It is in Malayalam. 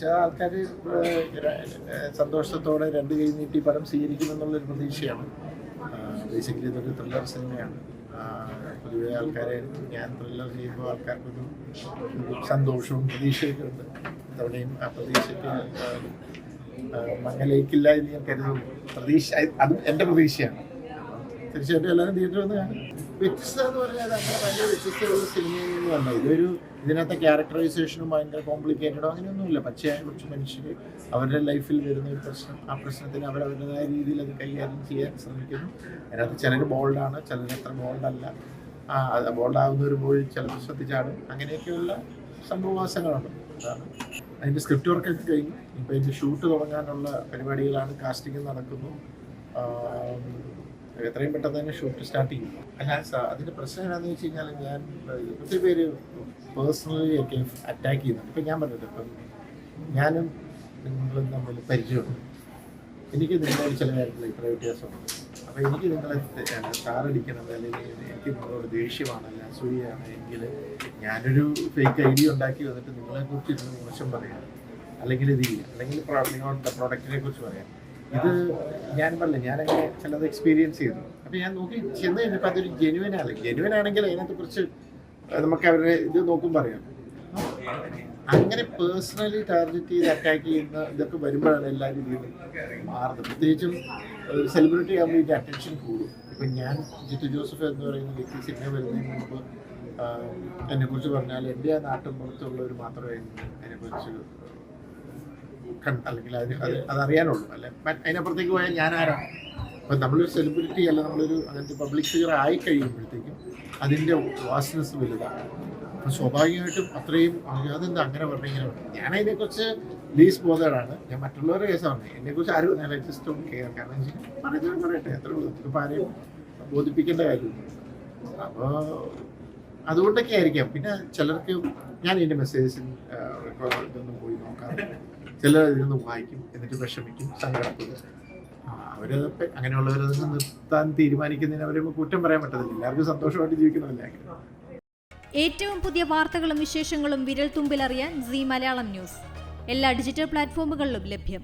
പക്ഷെ ആൾക്കാർ സന്തോഷത്തോടെ രണ്ട് കൈ നീട്ടി പടം സ്വീകരിക്കുമെന്നുള്ളൊരു പ്രതീക്ഷയാണ്. ബേസിക്കലി ഇതൊരു ത്രില്ലർ സിനിമയാണ് പൊതുവെ ആൾക്കാരെ ഞാൻ ത്രില്ലർ ചെയ്യുമ്പോൾ ആൾക്കാർക്കൊരു സന്തോഷവും പ്രതീക്ഷയൊക്കെ ഉണ്ട്. ഇത്തവണയും ആ പ്രതീക്ഷയ്ക്ക് മങ്ങലേക്കില്ല എന്ന് ഞാൻ കരുതുന്നു. പ്രതീക്ഷ അതും എന്റെ പ്രതീക്ഷയാണ്. തീർച്ചയായിട്ടും എല്ലാവരും തിയേറ്ററിൽ വന്ന് കാണും. വ്യത്യസ്തത എന്ന് പറഞ്ഞാൽ അങ്ങനെ ഭയങ്കര വ്യത്യസ്തമുള്ള പറഞ്ഞാൽ ഇതൊരു ഇതിനകത്തെ ക്യാരക്ടറൈസേഷനും ഭയങ്കര കോംപ്ലിക്കേറ്റഡോ അങ്ങനെയൊന്നുമില്ല. പക്ഷേ കുറച്ച് മനുഷ്യർ അവരുടെ ലൈഫിൽ വരുന്ന ഒരു പ്രശ്നം ആ പ്രശ്നത്തിന് അവരവരുടേതായ രീതിയിൽ അത് കൈകാര്യം ചെയ്യാൻ ശ്രമിക്കുന്നു. അതിനകത്ത് ചിലർ ബോൾഡാണ് ചിലർ അത്ര ബോൾഡല്ല ബോൾഡാവുന്നവർ പോയി ചിലർ ശ്രദ്ധിച്ചാടും അങ്ങനെയൊക്കെയുള്ള സംഭവവാസങ്ങളുണ്ട് അതാണ്. അതിന്റെ സ്ക്രിപ്റ്റ് വർക്കൊക്കെ കഴിഞ്ഞു. ഇപ്പോൾ ഇതിന്റെ ഷൂട്ട് തുടങ്ങാനുള്ള പരിപാടികളാണ് കാസ്റ്റിംഗ് നടക്കുന്നു. എത്രയും പെട്ടെന്ന് തന്നെ ഷൂട്ട് സ്റ്റാർട്ട് ചെയ്യും. അല്ല അതിന്റെ പ്രശ്നം എന്താണെന്ന് വെച്ച് കഴിഞ്ഞാൽ ഞാൻ ഒത്തിരി പേര് പേഴ്സണലി ഒക്കെ അറ്റാക്ക് ചെയ്യുന്നുണ്ട് ഇപ്പം ഞാൻ പറഞ്ഞത് ഇപ്പം ഞാനും നിങ്ങളും തമ്മിൽ പരിചയമുണ്ട്. എനിക്ക് നിങ്ങളോട് ചില കാര്യത്തിൽ ഇത്ര വ്യത്യാസമുണ്ട്. അപ്പോൾ എനിക്ക് നിങ്ങളെ താറടിക്കണം അല്ലെങ്കിൽ എനിക്ക് നിങ്ങളോട് ദേഷ്യമാണ് ഞാൻ അസൂയാണ് എങ്കിൽ ഞാനൊരു ഫേക്ക് ഐ ഡി ഉണ്ടാക്കി വന്നിട്ട് നിങ്ങളെക്കുറിച്ച് ഇരുന്ന് മോശം പറയാം. അല്ലെങ്കിൽ ഇത് ചെയ്യാം. അല്ലെങ്കിൽ നിങ്ങളുടെ പ്രോഡക്റ്റിനെ കുറിച്ച് പറയാം. ഇത് ഞാൻ പറഞ്ഞു ഞാനങ്ങനെ ചിലത് എക്സ്പീരിയൻസ് ചെയ്തു. അപ്പം ഞാൻ നോക്കി ചെന്ന് കഴിഞ്ഞപ്പോൾ അതൊരു ജെനുവൻ ആണ്. ജെനുവൻ ആണെങ്കിൽ അതിനകത്ത് കുറിച്ച് നമുക്ക് അവരുടെ ഇത് നോക്കും പറയാം അങ്ങനെ പേഴ്സണലി ടാർഗറ്റ് ചെയ്ത് അറ്റാക്ക് ചെയ്യുന്ന ഇതൊക്കെ വരുമ്പോഴാണ് എല്ലാ രീതിയിലും മാറുന്നത്. പ്രത്യേകിച്ചും സെലിബ്രിറ്റി ആകുമ്പോൾ ഇതിന്റെ അറ്റൻഷൻ കൂടും. ഇപ്പം ഞാൻ ജിത്തു ജോസഫ് എന്ന് പറയുന്ന വ്യക്തി സിനിമ വരുന്നതിന് മുമ്പ് എന്നെക്കുറിച്ച് പറഞ്ഞാൽ എന്റെ ആ നാട്ടിൻ പുറത്തുള്ളവർ മാത്രമേ അതിനെക്കുറിച്ച് അല്ലെങ്കിൽ അതിന് അത് അതറിയാനുള്ളൂ അല്ലെ? അതിനപ്പുറത്തേക്ക് പോയാൽ ഞാൻ ആരാണ് അപ്പം നമ്മളൊരു സെലിബ്രിറ്റി അല്ല നമ്മളൊരു അങ്ങനത്തെ പബ്ലിക് ഫിഗർ ആയി കഴിയുമ്പോഴത്തേക്കും അതിന്റെ വാസ്നസ് വലുതാണ്. അപ്പം സ്വാഭാവികമായിട്ടും അത്രയും "അയ്യോ, അതെന്താ അങ്ങനെ പറഞ്ഞു ഇങ്ങനെ പറഞ്ഞു ഞാൻ അതിനെക്കുറിച്ച് ലീസ് ബോധേഡാണ് ഞാൻ മറ്റുള്ളവരുടെ കേസാണ്. എന്നെക്കുറിച്ച് ആരും ഞാൻ ജസ്റ്റ് ഒന്ന് കെയർ കാരണം വെച്ചാൽ പറയുന്നത് പറയട്ടെ എത്ര ഇപ്പം ആരെയും ബോധിപ്പിക്കേണ്ട കാര്യമില്ല. അപ്പോൾ അതുകൊണ്ടൊക്കെ ആയിരിക്കാം. പിന്നെ ചിലർക്ക് ഞാൻ ഇതിന്റെ മെസ്സേജസ് ഇതൊന്നും പോയി നോക്കാറുണ്ട് ചിലർ ഇതിനൊന്ന് വായിക്കും എന്നിട്ട് വിഷമിക്കും സങ്കടപ്പെടും. ഇപ്പം അങ്ങനെയുള്ളവരത് നിർത്താൻ തീരുമാനിക്കുന്നതിന് അവരെ കുറ്റം പറയാൻ പറ്റത്തില്ല. എല്ലാവർക്കും സന്തോഷമായിട്ട് ജീവിക്കണമല്ലേ ഏറ്റവും പുതിയ വാർത്തകളും വിശേഷങ്ങളും വിരൽ തുമ്പിലറിയാൻ സി മലയാളം ന്യൂസ്. എല്ലാ ഡിജിറ്റൽ പ്ലാറ്റ്ഫോമുകളിലും ലഭ്യം.